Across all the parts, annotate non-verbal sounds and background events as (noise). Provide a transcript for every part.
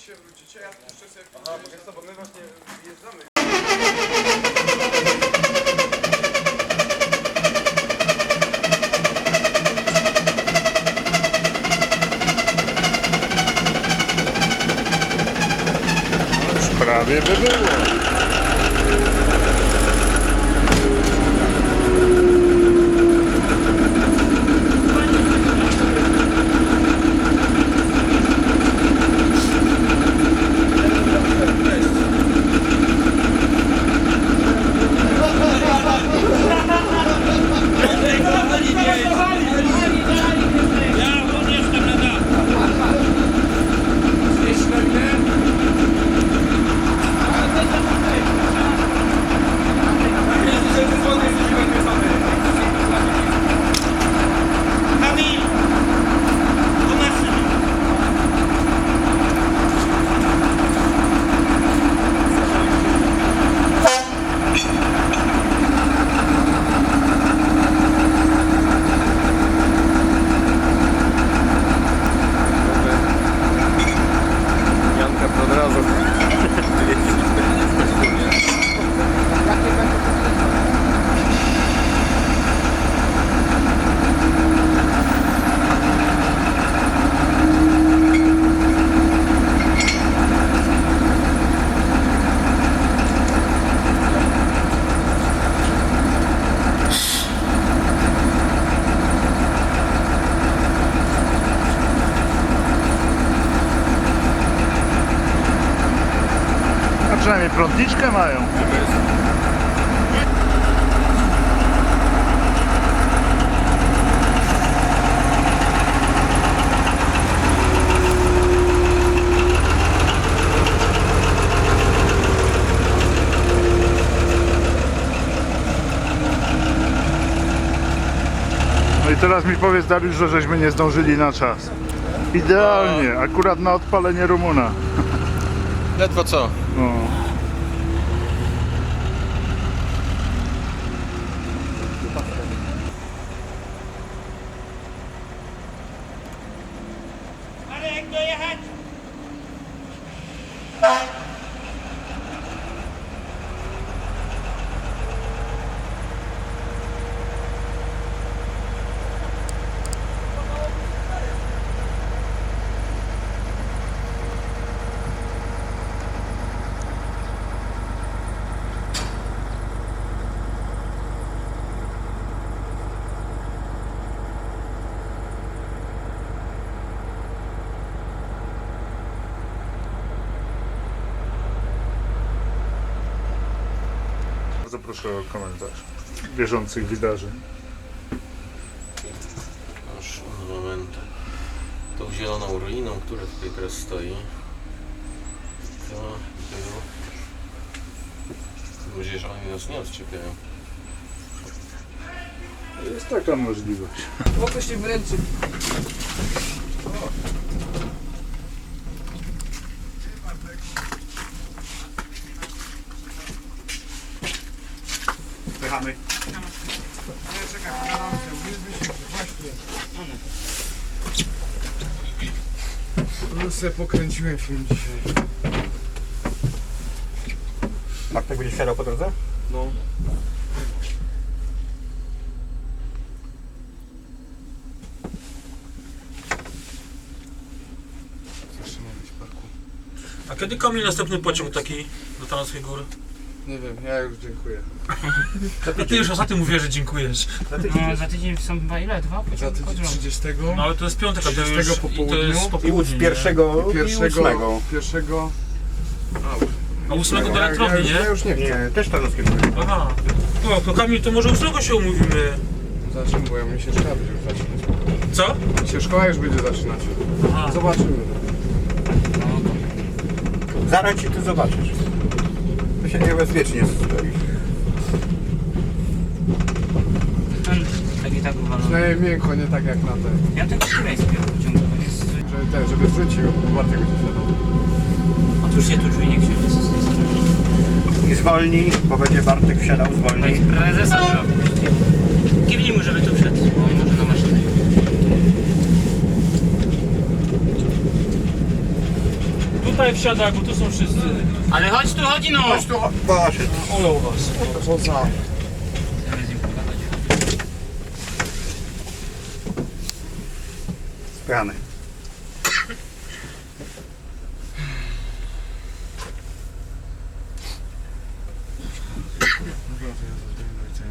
się wrócicie, ja puszczę sobie A, bo wiesz co, bo my właśnie wjeżdżamy. Prawie by było. Janka to od razu. A przynajmniej prądniczkę mają. No i teraz mi powiedz Dariusz, że żeśmy nie zdążyli na czas. Idealnie, akurat na odpalenie Rumuna. Ledwo co? No. Bardzo proszę o komentarz bieżących wydarzeń. Aż moment. Tą zieloną ruiną, która tutaj teraz stoi. To było. Mam nadzieję, że oni nas nie odczepiają. Jest taka możliwość. Mogę się wręczyć. Właśnie. No sobie pokręciłem film dzisiaj. Bartek będzie siadał po drodze? No. Zatrzymałeś parku. A kiedy Kamil następny pociąg taki do Tarnowskiej Góry? Nie wiem, ja już dziękuję. A ty już ostatnio mówiłeś, że dziękujesz. No, za tydzień są chyba ile? Dwa Za pociągi tydzień chodzą. 30. No ale to jest piątek, a to 30 już po i to jest południu. po I południu, nie? pierwszego i Pierwszego, ósmego. pierwszego. A ósmego do Ja, elektrowni, już, ja nie? już nie chcę. Nie, też Tarnowskie góry. Aha. No to Kamil, to może ósmego się umówimy. Zaczynamy, bo ja mi się szkoła będzie już zaczynać. Co? Mi się szkoła już będzie zaczynać. Aha. Zobaczymy. Zaraz ci ty zobaczysz. Się niebezpiecznie stoi. Ten taki tak. Przynajmniej miękko, nie tak jak na te. Ja tego której sobie pociągu. to jest- Żeby, te, żeby wrzucił, bo Bartek będzie. Otóż się tu czujnik się I zwolni, bo będzie Bartek wsiadał, zwolni. Prezesa zrobił. Kiwnij mu, żeby tu wszedł, bo on może na maszynę. Tutaj tutaj wsiada, bo tu są wszyscy. Ale chodź tu, chodzi no! Chodź tu. Ole u was.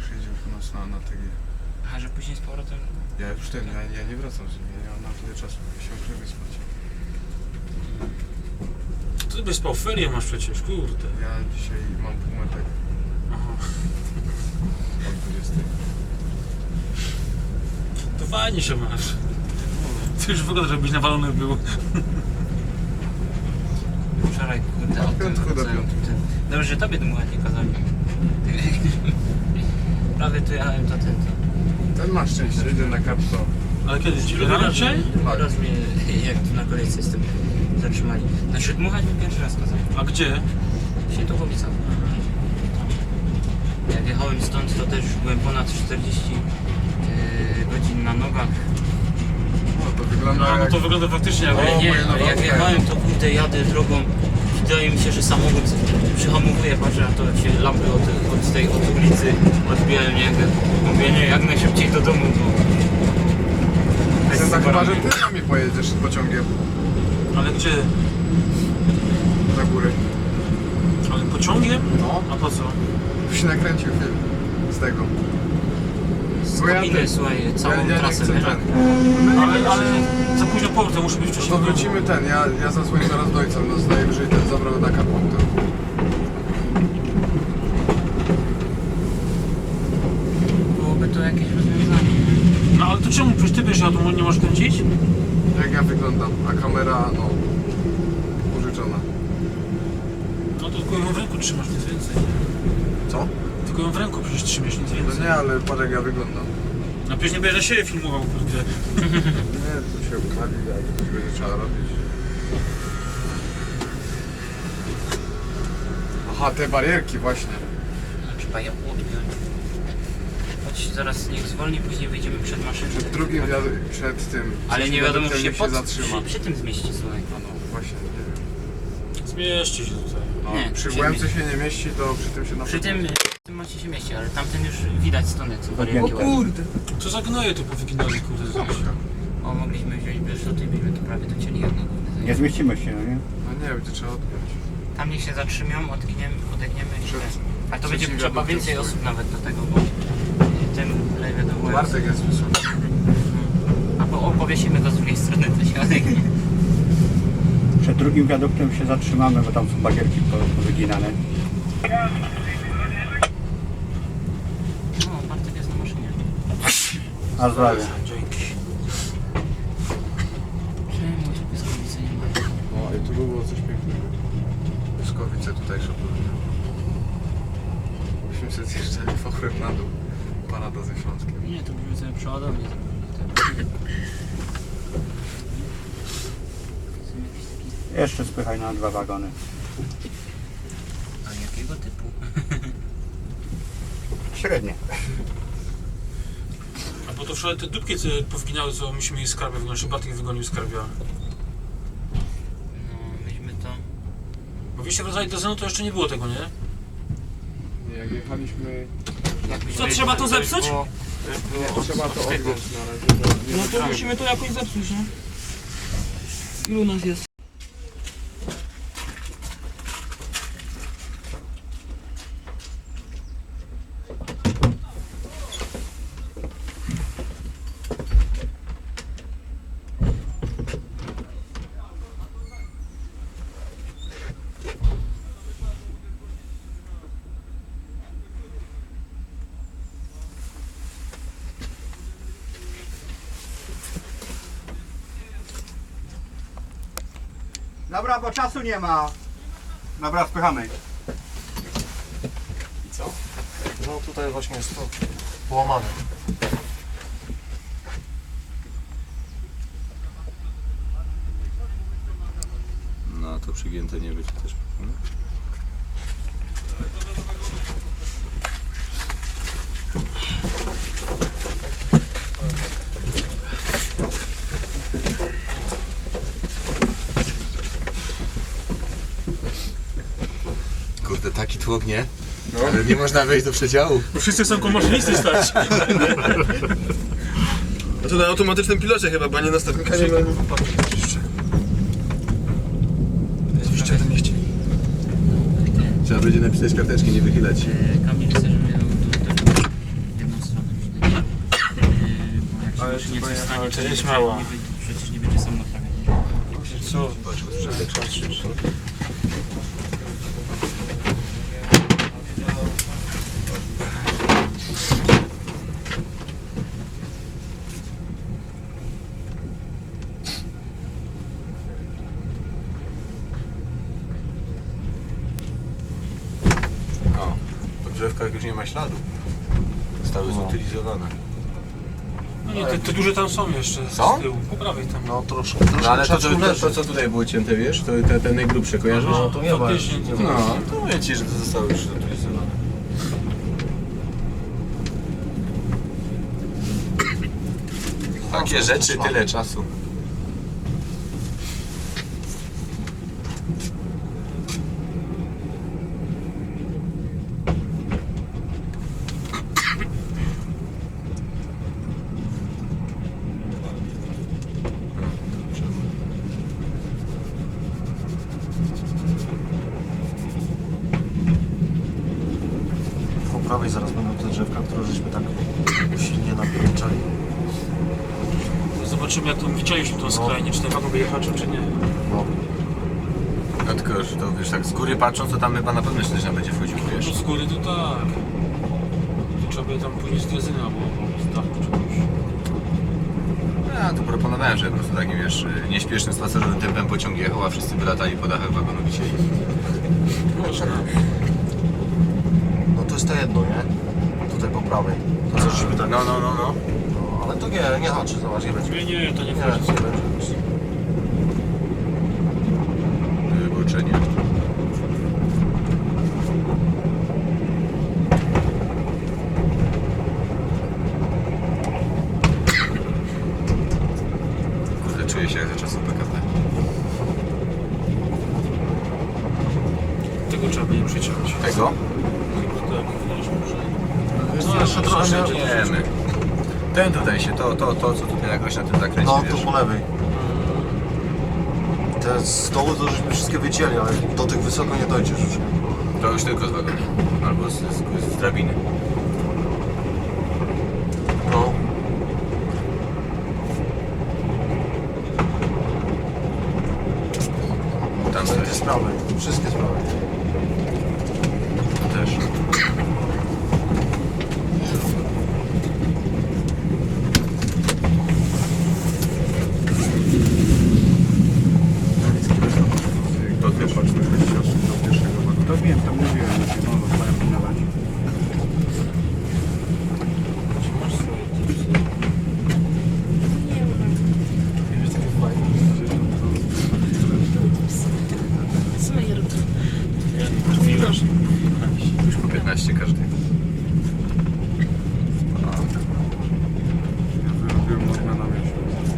Przyjedzie u nas na, na TG. A że później z powrotem... Ja już ten, ja, ja nie wracam z nim, ja nie mam na tyle czasu, ja się muszę wyspać. Ty byś spał, ferie masz przecież, kurde. Ja dzisiaj mam półmetek Aha. od 20. To fajnie się masz. Ty już wygląda, żebyś nawalony był. Wczoraj, kurde, o tym... piątku do co- piątku. tym- Dobrze, że tobie dmuchać nie kazali. Prawie tu jechałem, to ten... To. Ten ma szczęście, idę na kapto. Ale kiedy? Raz raczej? mnie- Raz mnie, jak tu na kolejce jestem, zatrzymali. Znaczy dmuchać mi pierwszy raz kazali. A gdzie? Świętochowica. Jak jechałem stąd, to też byłem ponad 40 yy, godzin na nogach. No to wygląda No, no jak... to wygląda faktycznie jak... Ale O, nie, moje ale jak nowe jechałem, to kurde, jadę drogą. Wydaje mi się, że samochód przyhamowuje, patrzę, a to się lampy od, od tej od ulicy odbijają mnie. Jak, mówię, nie, jak najszybciej do domu, bo... Chcę tak chyba, że ty na mnie pojedziesz pociągiem Ale gdzie? do góry. Ale pociągiem? No, A po co? byś nakręcił film z tego. Bo ja słuchaj, całą ja, ja nie trasę. chcę nie? ten. Ale, ale za późno powrót, to muszę być No wcześniej. to w domu. wrócimy ten, ja, ja zadzwonię zaraz do ojca, no najwyżej ten zabrał na kapłan. Byłoby to jakieś rozwiązanie. No ale to czemu? Przecież ty będziesz jadł, nie możesz kręcić? Jak ja wyglądam, a kamera, no, użyczona. No to tylko ją w ręku trzymasz, nic więcej. Co? Tylko ją w ręku przecież trzymasz, nic No więcej. nie, ale patrz jak ja wyglądam. No przecież nie na siebie filmował, kurde. (laughs) Nie, to się uprawi, ale coś będzie trzeba robić. Aha, te barierki właśnie. No, trzeba je odpiąć. Zaraz niech zwolni, później wyjdziemy przed maszyną. Przed drugim, wiad- przed tym. Ale nie wiadomo, czy się, pod... zatrzyma. przy, przy tym zmieści, słuchaj. No, no, właśnie, nie wiem. Zmieści się tutaj. No, Nie, przy przy Łemce się nie mieści, to przy tym się na Przy tym, w tym moście się mieści, ale tamten już widać stronę, co barierki ładne. Co za gnoje tu powyginali, kurde, z O, mogliśmy wziąć byszuty i byśmy tu prawie docięli jedno. Nie zmieścimy się, no nie? No nie, będzie trzeba odpiąć. Tam niech się zatrzymią, odgniemy, odegniemy i Przed- tyle. A to będzie trzeba więcej osób nawet do tego, bo tym lewie do góry. Bartek jest wysoki. Albo o, powiesimy go z drugiej strony, to się odegnie. Przed drugim wiaduktem się zatrzymamy, bo tam są bagierki po- powyginane. No, Bartek jest na maszynie. A zdrowie. Dzięki. Czemu tu pyskowicy nie ma? No i tu było coś pięknego. Pyskowice tutaj szopują. Myśmy sobie zjeżdżali fochrem na dół. Parada ze Śląskiem. Nie, to byśmy sobie przeładownie zrobili. Jeszcze spychaj na dwa wagony. A jakiego typu? Średnie. A bo to wczoraj te dupki co powginały, co myśmy mieli skarbę w naszym Bartek wygonił skarbia. No, myśmy to... Bo wyście wracali do Zenu, to jeszcze nie było tego, nie? Nie, jak jechaliśmy... Co, trzeba to zepsuć? Nie, trzeba to na razie, No to musimy to jakoś zepsuć, nie? Ilu nas jest? Dobra, bo czasu nie ma. Dobra, spychamy. No tutaj właśnie jest to połamane. No to przygięte nie będzie też. Chłopnie. Ale nie można wejść do przedziału. Bo wszyscy chcą koło maszynisty stać. No to na automatycznym pilocie chyba, bo nie na stawnika nie. Jest wyjście w tym mieście. Trzeba będzie napisać karteczki, nie wychylać się. E, Kamil chce, żeby miał tu jedną stronę przynajmniej. E, bo jak się Ale to coś stanie, to to jest nie- mała. nie będzie- Przecież nie będzie sam naprawiać. Co? O, po drzewkach już nie ma śladu. Zostały zutylizowane. No nie, te, te duże tam są jeszcze Są? z tyłu. Po prawej tam. No troszkę. troszkę No ale to, to, to, to co tutaj było cięte, wiesz? To te, te najgrubsze, kojarzysz? No to nie ma. faktycznie, nie ma. No, to mówię ci, że to zostało już zutylizowane. Takie rzeczy, tyle czasu. Po prawej zaraz będą te drzewka, które żeśmy tak silnie napierniczali. Zobaczymy jak to wycięliśmy tą skrajnię, czy ten wagon wyjechał, czy nie. No. No tylko, że to wiesz, tak z góry patrząc, to tam chyba na pewno śledzia będzie wchodził, wiesz? No z góry to tak. To trzeba by tam pójść z drezyny albo z dachu czegoś. Ja tu proponowałem, że po prostu takim, wiesz, nieśpiesznym spacerowym tempem pociąg jechał, a wszyscy wylatali po dachach wagonu wisieli. Można. no to jest to jedno, nie? Prawej. To co żeśmy tak... No, no, no, no. No, ale to nie, nie haczy, zobacz, nie będzie. Nie, nie, to nie Nie, wchodzi. nie będzie. Wyboczenie. Kurde, czuję się jak za czasów PKP. Tego trzeba by nie przyciąć. Tego? Tak, wiesz, może... Jest No, jeszcze trochę... wszędzie. Wiemy. Ten tutaj się, to, to, to co tutaj jakoś na tym zakręcie, No, wiesz? tu po lewej. Te stoły to żeśmy wszystkie wycięli, ale do tych wysoko nie dojdziesz już. To już tylko z wagonu. Albo z, z, z drabiny. No. Tam Te też. sprawy, wszystkie sprawy. też. To też. To wiem, to mówiłem, że no, mają pilnować. Już po 15 każdy. Ja wyrobiłem normę na miesiąc.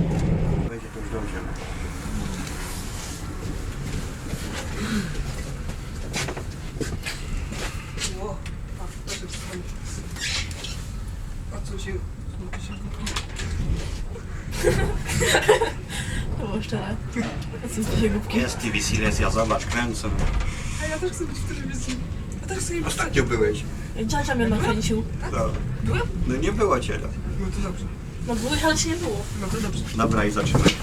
Będzie to już dobrze. (laughs) To było szczere. Co się głupkie. Jest TV Silesia, zobacz, kręcą. A ja też chcę być w telewizji. Ja też chcę być Ostatnio byłeś. Dziadzia mnie nakręcił. No. Byłem? No nie było cię. No byłeś, ale się nie było. Dobra i zaczynaj.